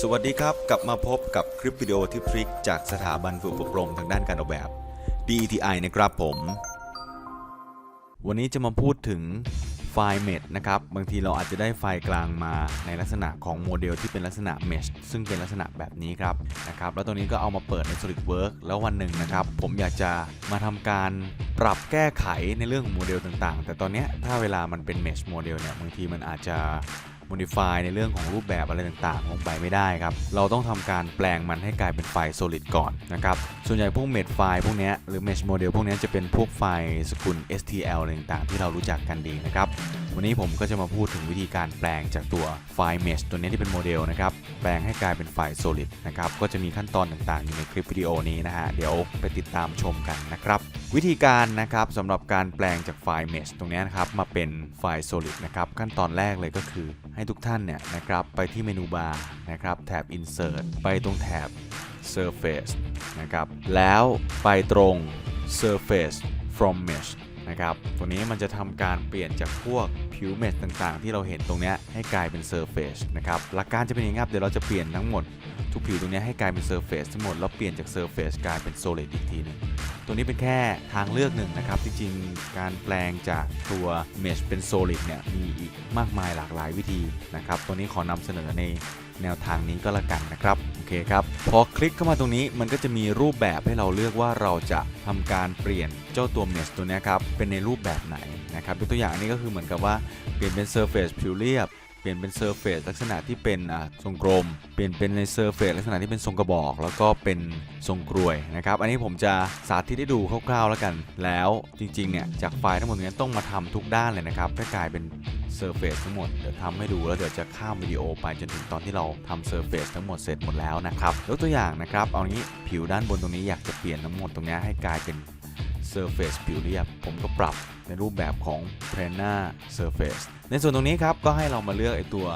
สวัสดีครับ กลับมาพบกับคลิปวิดีโอที่พลิกจากสถาบันฝึกอบรมทางด้านการออกแบบ DETI นะครับผม วันนี้จะมาพูดถึงไฟล์ Mesh นะครับ บางทีเราอาจจะได้ไฟล์กลางมาในลักษณะของโมเดลที่เป็นลักษณะ Mesh ซึ่งเป็นลักษณะแบบนี้ครับนะครับ แล้วตรงนี้ก็เอามาเปิดใน SolidWorks แล้ววันหนึ่งนะครับ ผมอยากจะมาทำการปรับแก้ไขในเรื่องของโมเดลต่างๆ แต่ตอนนี้ถ้าเวลามันเป็น Mesh โมเดลเนี่ยบางทีมันอาจจะ modify ในเรื่องของรูปแบบอะไรต่างๆ ลงไปไม่ได้ครับ เราต้องทำการแปลงมันให้กลายเป็นไฟล์ solid ก่อนนะครับ ส่วนใหญ่พวก mesh ไฟล์พวกนี้หรือ mesh model พวกนี้จะเป็นพวกไฟล์สกุล STL อะไรต่างๆ ที่เรารู้จักกันดีนะครับ วันนี้ผมก็จะมาพูดถึงวิธีการแปลงจากตัวไฟล์ mesh ตัวนี้ที่เป็นโมเดลนะครับ แปลงให้กลายเป็นไฟล์ solid นะครับ ก็จะมีขั้นตอนต่างๆ อยู่ในคลิปวิดีโอนี้นะฮะ เดี๋ยวไปติดตามชมกันนะครับ วิธีการนะครับสำหรับการแปลงจากไฟล์ mesh ตรงนี้นะครับ มาเป็นไฟล์ solid นะครับ ขั้นตอนแรกเลยก็คือ ให้ทุกท่านเนี่ยนะครับไปที่เมนูบาร์นะครับแถบ insert ไปตรงแถบ surface นะครับ แล้วไปตรง surface from mesh นะครับตัวนี้มันจะทำการเปลี่ยนจากพวกผิวเมชต่างๆ ที่เราเห็นตรงนี้ให้กลายเป็นเซอร์เฟชนะครับหลักการจะเป็นอย่างนี้ครับเดี๋ยวเราจะเปลี่ยนทั้งหมดทุกผิวตรงนี้ให้กลายเป็น surface ทั้งหมดแล้วเปลี่ยนจาก surface กลายเป็น solid อีกทีหนึงตัวนี้เป็นแค่ทางเลือกหนึ่งนะครับ จริงๆ การแปลงจากตัว mesh เป็น solid เนี่ยมีอีกมากมายหลากหลายวิธีนะครับ ตัวนี้ขอนำเสนอในแนวทางนี้ก็แล้วกันนะครับโอเคครับพอคลิกเข้ามาตรงนี้มันก็จะมีรูปแบบให้เราเลือกว่าเราจะทำการเปลี่ยนเจ้าตัว mesh ตัวนี้ครับเป็นในรูปแบบไหนนะครับยกตัวอย่างนี้ก็คือเหมือนกับว่าเปลี่ยนเป็น surface ผิวเรียบ ปลี่ยนเป็นเซอร์เฟซลักษณะที่เป็นอ่าทรงกลม เปลี่ยนเป็นในเซอร์เฟซลักษณะที่เป็นทรงกระบอก แล้วก็เป็นทรงกรวยนะครับ อันนี้ผมจะสาธิตให้ดูคร่าวๆแล้วกัน แล้วจริงๆเนี่ยจากไฟล์ทั้งหมดนี้ต้องมาทำทุกด้านเลยนะครับให้กลายเป็นเซอร์เฟซทั้งหมด เดี๋ยวทำให้ดูแล้วเดี๋ยวจะข้ามวิดีโอไปจนถึงตอนที่เราทำเซอร์เฟซทั้งหมดเสร็จหมดแล้วนะครับยกตัวอย่างนะครับ เอางี้ผิวด้านบนตรงนี้อยากจะเปลี่ยนทั้งหมดตรงนี้ให้กลายเป็น Surface ผิวเรียบ ผมก็ปรับในรูปแบบของ Plana Surface ในส่วนตรงนี้ครับ ก็ให้เรามาเลือกไอตัว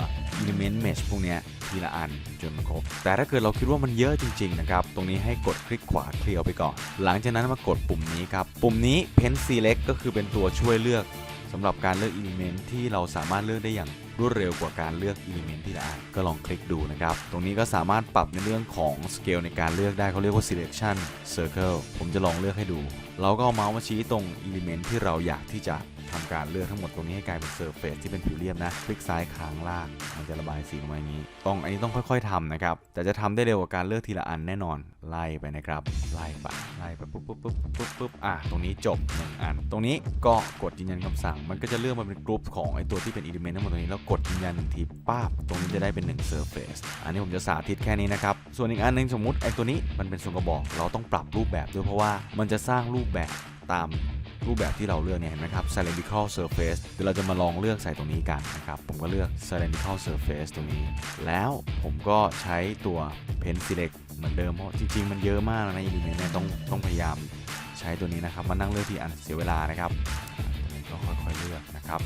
Element Mesh พวกนี้ทีละอันจนมันครบ แต่ถ้าเกิดเราคิดว่ามันเยอะจริง ๆ นะครับ ตรงนี้ให้กดคลิกขวาเคลียร์ไปก่อน หลังจากนั้นมากดปุ่มนี้ครับ ปุ่มนี้ Pen Select ก็คือเป็นตัวช่วยเลือก สำหรับการเลือก Element ที่เราสามารถเลือกได้อย่างรวดเร็วกว่าการเลือก Element ที่ละอันก็ลองคลิกดูนะครับ ตรงนี้ก็สามารถปรับในเรื่องของ Scale ในการเลือกได้เขาเรียกว่า Selection Circle ผมจะลองเลือกให้ดู เราก็เอาเมาส์มาชี้ตรง Element ที่เราอยากที่จะ ทำการเลือกทั้งหมดตรงนี้ให้กลายเป็น Surface ที่เป็นผิวเรียบนะคลิกซ้ายค้างลาก มันจะระบายสีออกมาอย่างนี้ ต้องอันนี้ต้องค่อยๆทำนะครับ แต่จะทำได้เร็วกว่าการเลือกทีละอันแน่นอน ไล่ไปนะครับ ไล่ไปไล่ไปปุ๊บปุ๊บปุ๊บปุ๊บปุ๊บอะตรงนี้จบ1อัน ตรงนี้ก็กดยืนยันคำสั่ง มันก็จะเลือกมาเป็นกลุ่มของไอตัวที่เป็น element ทั้งหมดตรงนี้แล้วกดยืนยันหนึ่งทีป้าบตรงนี้จะได้เป็น1 surface อันนี้ผมจะสาธิตแค่นี้นะครับ ส่วนอีกอันหนึงสมมุติไอตัวนี้มันเป็นทรงกระบอก เราต้องปรับรูปแบบด้วยเพราะว่ามันจะสร้างรูปแบบตาม รูปแบบที่เราเลือกเนี่ยเห็นไหมครับ cylindrical surface เดี๋ยวเราจะมาลองเลือกใส่ตรงนี้กันนะครับผมก็เลือก cylindrical surface ตรงนี้ แล้วผมก็ใช้ตัว pen select เหมือนเดิมเพราะจริง ๆ มันเยอะมากนะ element เนี่ยต้องต้องพยายามใช้ตัวนี้นะครับมานั่งเลือกที่อันเสียเวลานะครับก็ค่อยๆเลือกนะครับ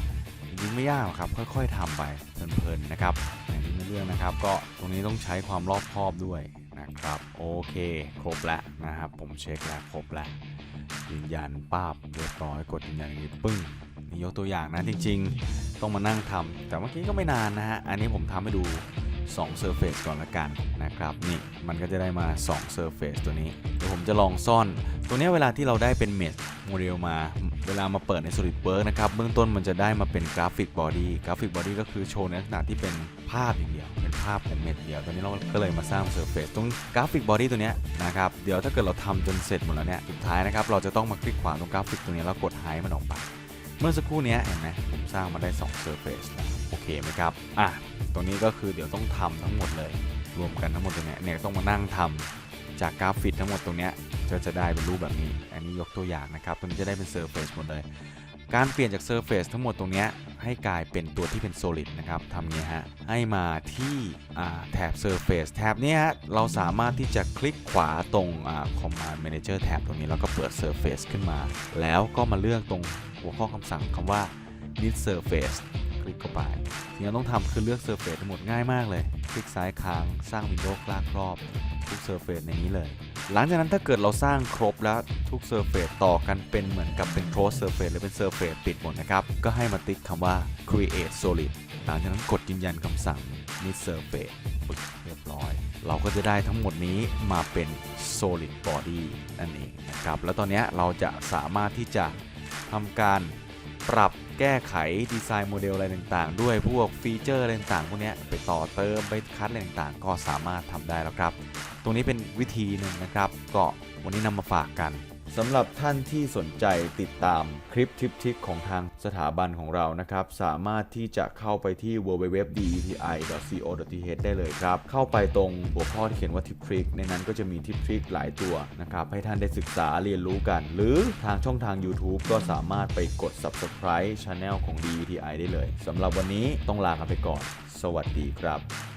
จริงๆไม่ยากครับค่อย ๆทำไปเพลินๆนะครับอย่างที่ไม่เลือกนะครับ ก็ตรงนี้ต้องใช้ความรอบคอบด้วย นะครับ โอเค ครบแล้วนะครับ ผมเช็คแล้วครบแล้วยืนยันป้าบเรียบร้อยกดยืนยันนี้ปึ้งนี่ยกตัวอย่างนะจริง ๆ ต้องมานั่งทำแต่เมื่อกี้ก็ไม่นานนะฮะอันนี้ผมทำให้ดู 2 Surface ก่อนละกันนะครับนี่มันก็จะได้มา 2 Surface ตัวนี้เดี๋ยวผมจะลองซ่อน ตัวนี้เวลาที่เราได้เป็น Mesh โมเดลมาเวลามาเปิดใน SolidWorks นะครับเบื้องต้นมันจะได้มาเป็นกราฟิกบอดี้กราฟิกบอดี้ก็คือโชว์ในลักษณะที่เป็นภาพอย่างเดียว เป็นภาพของเม็ดเดียวตอนนี้เราก็เลยมาสร้าง Surface ตรงกราฟิกบอดี้ตัวนี้นะครับเดี๋ยวถ้าเกิดเราทำจนเสร็จหมดแล้วเนี่ยสุดท้ายนะครับเราจะต้องมาคลิกขวาตรงกราฟิกตรงนี้แล้วกดไฮมันออกไป เมื่อสักครู่นี้เห็นไหมผมสร้างมาได้2 Surface แล้ว โอเคไหมครับอะตรงนี้ก็คือเดี๋ยวต้องทำทั้งหมดเลย รวมกันทั้งหมดตรงเนี้ยเนี่ยต้องมานั่งทำจากกราฟิกทั้งหมดตรงเนี้ยจะจะได้เป็นรูปแบบนี้ อันนี้ยกตัวอย่างนะครับ ตรงนี้จะได้เป็น Surface หมดเลย การเปลี่ยนจาก Surface ทั้งหมดตรงเนี้ยให้กลายเป็นตัวที่เป็น Solid นะครับทำนี้ฮะ ให้มาที่อ่าแถบ Surface แถบเนี้ยฮะ เราสามารถที่จะคลิกขวาตรงอ่า Command Manager แถบตรงนี้ แล้วก็เปิด Surface ขึ้นมา แล้วก็มาเลือกตรงหัวข้อคำสั่งคำว่า Need Surface ลิกเข้าไปสิ่งที่ต้องทำคือเลือก Surface ทั้งหมดง่ายมากเลย คลิกซ้ายค้างสร้างวินโดว์กล้าครอบทุก Surface ในนี้เลย หลังจากนั้นถ้าเกิดเราสร้างครบแล้วทุกเซอร์เฟซต่อกันเป็นเหมือนกับเป็น close surface หรือเป็น surface ปิดหมดนะครับ ก็ให้มาติ๊กคำว่า create solid หลังจากนั้นกดยืนยันคำสั่ง mid surface ปึ๊กเรียบร้อย เราก็จะได้ทั้งหมดนี้มาเป็น solid body นั่นเองนะครับ แล้วตอนนี้เราจะสามารถที่จะทำการ ปรับแก้ไขดีไซน์โมเดลอะไรต่างๆ ด้วยพวกฟีเจอร์อะไรต่างๆพวกนี้ไปต่อเติมไปคัดอะไรต่างๆ ก็สามารถทำได้แล้วครับ ตรงนี้เป็นวิธีหนึ่งนะครับ ก็วันนี้นำมาฝากกัน สำหรับท่านที่สนใจติดตามคลิปทิปทิกของทางสถาบันของเรานะครับ สามารถที่จะเข้าไปที่ www.deti.co.th ได้เลยครับ เข้าไปตรงหัวข้อที่เขียนว่าทิปทริกในนั้นก็จะมีทิปทริกหลายตัวนะครับ ให้ท่านได้ศึกษาเรียนรู้กัน หรือทางช่องทาง YouTube ก็สามารถไปกด subscribe Channel ของ DETI ได้เลยสำหรับวันนี้ต้องลากันไปก่อน สวัสดีครับ